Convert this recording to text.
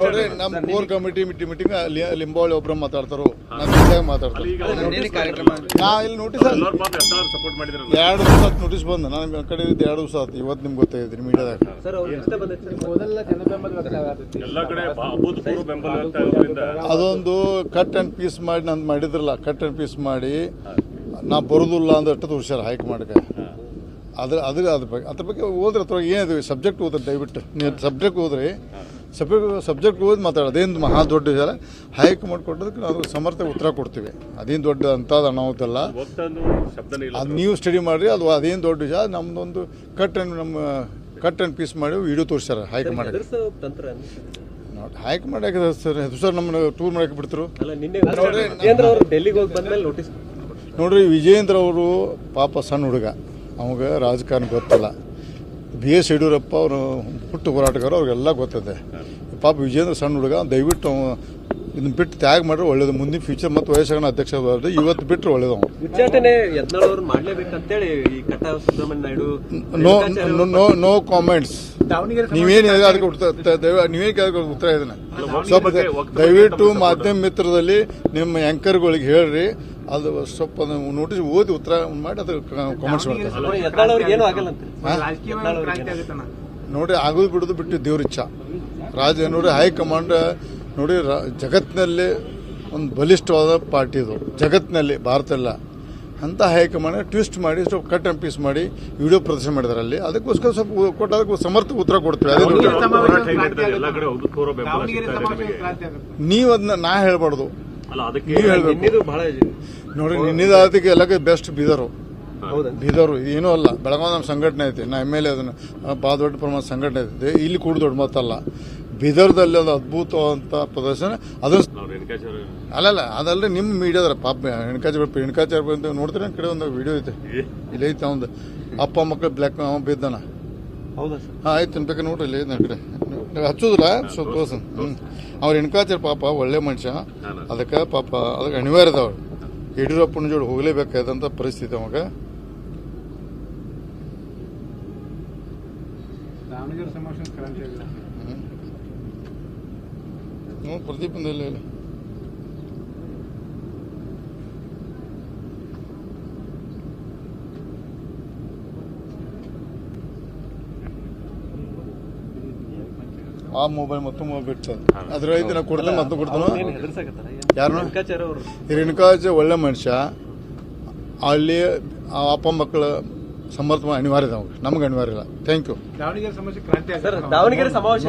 ನೋಡ್ರಿ ನಮ್ಮ core committee meeting meeting Limbavali ಒಬ್ರು ಮಾತಾಡ್ತಾರೋ. ನಾನು ನಿಜಾಗಿ ಮಾತಾಡ್ತಾರೆ. ನಾ ಇಲ್ಲಿ ನೋಟಿಸ್ ಎರಡು ದಿವಸ ನೋಟಿಸ್ ಬಂದ ನಾನು ಕಡೆ ಇದ್ದ ಎರಡು ದಿವಸ ಆತು ಇವತ್ತು ನಿಮ್ಗೆ ಗೊತ್ತಾಗಿದ್ರಿ ಮೀಡಿಯಾದಾಗ ಅದೊಂದು ಕಟ್ ಅಂಡ್ ಪೀಸ್ ಮಾಡಿ ನಾನು ಮಾಡಿದ್ರಲ್ಲ ಕಟ್ ಅಂಡ್ ಪೀಸ್ ಮಾಡಿ ನಾ ಬರೋದಿಲ್ಲ ಅಂದಷ್ಟು ಹೈಕ್ ಮಾಡಕ ಅದ್ರ ಅದ್ರ ಅದ್ರ ಬಗ್ಗೆ ಅದ್ರ ಬಗ್ಗೆ ಓದ್ರೆ ಅಥವಾ ಏನಿದೆ ಸಬ್ಜೆಕ್ಟ್ ಓದ್ರಿ ದಯವಿಟ್ಟು. ನೀವು ಸಬ್ಜೆಕ್ಟ್ ಓದ್ರಿ. ಸಬ್ಜೆಕ್ಟ್ ಸಬ್ಜೆಕ್ಟ್ ಓದಿ ಮಾತಾಡೋದು. ಅದೇನು ಮಹಾ ದೊಡ್ಡ ವಿಚಾರ ಹೈಕಮಾಂಡ್ ಕೊಟ್ಟದಕ್ಕೆ ನಾವು ಸಮರ್ಥ ಉತ್ತರ ಕೊಡ್ತೀವಿ. ಅದೇನು ದೊಡ್ಡ ಅಂಥದ್ದು ಅನಾಹುತಲ್ಲ ಹೋಗ್ತಾನು ಶಬ್ದನೇ ಇಲ್ಲ ಅದು ನೀವು ಸ್ಟಡಿ ಮಾಡಿರಿ ಅದು ಅದೇನು ದೊಡ್ಡ ವಿಚಾರ ನಮ್ಮದೊಂದು ಕಟ್ ಆ್ಯಂಡ್ ನಮ್ಮ ಕಟ್ ಆ್ಯಂಡ್ ಪೀಸ್ ಮಾಡಿ ವಿಡಿಯೋ ತೋರಿಸ್ಯಾರ ಹೈಕಮಾಂಡ್ ಮಾಡಿ ತಂತ್ರ ನೋಡಿ ಹೈಕ್ ಯಾಕೆ ಸರ್. ಸರ್ ನಮ್ಮನ್ನ ಟೂರ್ ಮಾಡಕ್ಕೆ ಬಿಡ್ತರು. ಅಲ್ಲ ನಿನ್ನೆ ವಿಜೇಂದ್ರ ಅವರು ಡೆಲ್ಲಿಗೆ ಹೋಗಿ ಬಂದ್ಮೇಲೆ ನೋಟಿಸ್ ನೋಡ್ರಿ ವಿಜೇಂದ್ರ ಅವರು ಪಾಪ ಸಣ್ಣ ಹುಡುಗ. ಅವಾಗ ರಾಜಕಾರಣ ಗೊತ್ತಿಲ್ಲ. ಬಿ ಎಸ್ ಯಡಿಯೂರಪ್ಪ ಅವರು ಹುಟ್ಟು ಹೋರಾಟಗಾರ ಅವ್ರಿಗೆಲ್ಲ ಗೊತ್ತದೆ. ಪಾಪ ವಿಜೇಂದ್ರ ಸಣ್ಣ ಹುಡುಗ ದಯವಿಟ್ಟು ಇದನ್ನ ಬಿಟ್ಟು ತ್ಯಾಗ ಮಾಡ್ರೆ ಒಳ್ಳೇದು. ಮುಂದಿನ ಫ್ಯೂಚರ್ ಮತ್ತು ವಯಸ್ಸಾಗಣ ಅಧ್ಯಕ್ಷ ಬರೋದು ಇವತ್ತು ಬಿಟ್ಟರೆ ಒಳ್ಳೇದು ನೋ ನೋ ನೋ ಕಾಮೆಂಟ್ಸ್ ನೀವೇನು ಹೇಳಿದ್ರೆ ಅದಕ್ಕೆ ನೀವೇನು ಕೇಳಿದ್ರೆ ಉತ್ತರ ಇದನ್ನ ಸ್ವಲ್ಪ ದಯವಿಟ್ಟು ಮಾಧ್ಯಮ ಮಿತ್ರದಲ್ಲಿ ನಿಮ್ಮ ಆ್ಯಂಕರ್ಗಳಿಗೆ ಹೇಳ್ರಿ. ಅದು ಸ್ವಲ್ಪ ನೋಟಿಸ್ ಓದಿ ಉತ್ತರ ಮಾಡಿ ಅದಕ್ಕೆ ಕಾಮೆಂಟ್ಸ್ ಮಾಡ್ತಾರೆ. ನೋಡಿ, ಆಗೋದು ಬಿಡೋದು ಬಿಟ್ಟು ದೇವ್ರ ಇಚ್ಛ. ರಾಜ ನೋಡಿ ಹೈಕಮಾಂಡ್ ನೋಡಿ ರಾ- ಜಗತ್ತಿನಲ್ಲಿ ಒಂದು ಬಲಿಷ್ಠವಾದ ಪಾರ್ಟಿ ಇದು. ಜಗತ್ತಿನಲ್ಲಿ ಭಾರತ ಎಲ್ಲ ಅಂತ ಹೈಕಮಾಂಡ್ ಟ್ವಿಸ್ಟ್ ಮಾಡಿ ಸ್ವಲ್ಪ ಕಟ್ ಆ್ಯಂಡ್ ಪೀಸ್ ಮಾಡಿ ವಿಡಿಯೋ ಪ್ರದರ್ಶನ ಮಾಡಿದಾರೆ ಅಲ್ಲಿ. ಅದಕ್ಕೋಸ್ಕರ ಸ್ವಲ್ಪ ಕೊಟ್ಟು ಅದಕ್ಕೆ ಸಮರ್ಥ ಉತ್ತರ ಕೊಡ್ತೀವಿ. ಎಲ್ಲ ನೀವು ಅದನ್ನ ನಾ ಹೇಳ್ಬಾರ್ದು. ಅಲ್ಲ ಅದಕ್ಕೆ ನೀವು ಹೇಳ್ಬೇಕು. ನೋಡಿ ನಿನ್ನಿದಾದಿಗೆ ಎಲ್ಲಕ್ಕೆ ಬೆಸ್ಟ್ ಬೀದರು. ಬೀದರು ಏನೂ ಅಲ್ಲ. ಬೆಳಗಾವಿ ನಮ್ಮ ಸಂಘಟನೆ ಐತಿ. ನಾ ಎಂ ಎಲ್ ಎ ಅದನ್ನು. ಭಾಳ ದೊಡ್ಡ ಪ್ರಮಾಣ ಸಂಘಟನೆ ಐತಿ. ಇಲ್ಲಿ ಕೂಡ ದೊಡ್ಡ ಮಾತಲ್ಲ. ಬೀದರ್ದಲ್ಲಿ ಅದು ಅದ್ಭುತವಾದಂಥ ಪ್ರದರ್ಶನ. ಅದು ಅಲ್ಲಲ್ಲ ಅದಲ್ಲದೆ ನಿಮ್ಮ ಮೀಡಿಯಾದ್ರ ಪಾಪ ಹೆಣ್ಕಾಚಾರ ಹೆಣ್ಕಾಚಾರ ಬಂದು ನೋಡ್ತೀರ? ಕಡೆ ಒಂದು ವಿಡಿಯೋ ಐತೆ. ಇಲ್ಲಿ ಐತೆ ಅವಂದು. ಅಪ್ಪ ಮಕ್ಕಳು ಬ್ಲ್ಯಾಕ್ ಅವ ಬಿದ್ದಾನ. ಹೌದಾ ಸರ್? ಹಾಂ ಆಯ್ತು ತಿನ್ಬೇಕು ನೋಡ್ರಿ ಇಲ್ಲಿ ನನ್ನ ಕಡೆ. ನೀವು ಹಚ್ಚೋದಿಲ್ಲ? ಸ್ವಲ್ಪ ತೋರ್ಸ. ಹ್ಞೂ ಅವ್ರ ಹೆಣ್ಕಾಚಾರ ಪಾಪ ಒಳ್ಳೆ ಮನುಷ್ಯ. ಅದಕ್ಕೆ ಪಾಪ ಅದಕ್ಕೆ ಅನಿವಾರ್ಯ ಅದಾವ ಯಡಿಯೂರಪ್ಪನ ಜೋಡಿ ಹೋಗಲೇಬೇಕಾದಂಥ ಪರಿಸ್ಥಿತಿ ಅವಾಗ. ದಾವಣಗೆರೆ ಸಮಾವೇಶ ಕ್ರಾಂತಿ ಹ್ಞೂ ಪ್ರದೀಪ್ ಬಂದ ಇಲ್ಲ ಇಲ್ಲ ಆ ಮೊಬೈಲ್ ಮತ್ತು ಮೊಬೈಲ್ ಬಿಟ್ಟು ಅದ್ರ ಐತಿ ನಾ ಕೊಡ್ತೇನೆ ಮತ್ತೆ ಕೊಡ್ತಾನೆ ಯಾರು ಹೆದರ್ಸಾಕತ್ತಾರ? ಯಾರನ್ನ? ರೇಣುಕಾಚಾರ್ಯ ಅವರು. ರೇಣುಕಾಜ ಒಳ್ಳೆ ಮನುಷ್ಯ. ಅಲ್ಲಿ ಆ ಅಪ್ಪ ಮಕ್ಕಳ ಸಮರ್ಥ ಅನಿವಾರ್ಯ ನಮಗೆ ನಮ್ಗೆ ಅನಿವಾರ್ಯ ಇಲ್ಲ. ಥ್ಯಾಂಕ್ ಯು ದಾವಣಗೆರೆ ಸಮಸ್ಯೆ ಕ್ರಾಂತಿ ದಾವಣಗೆರೆ ಸಮಾವೇಶ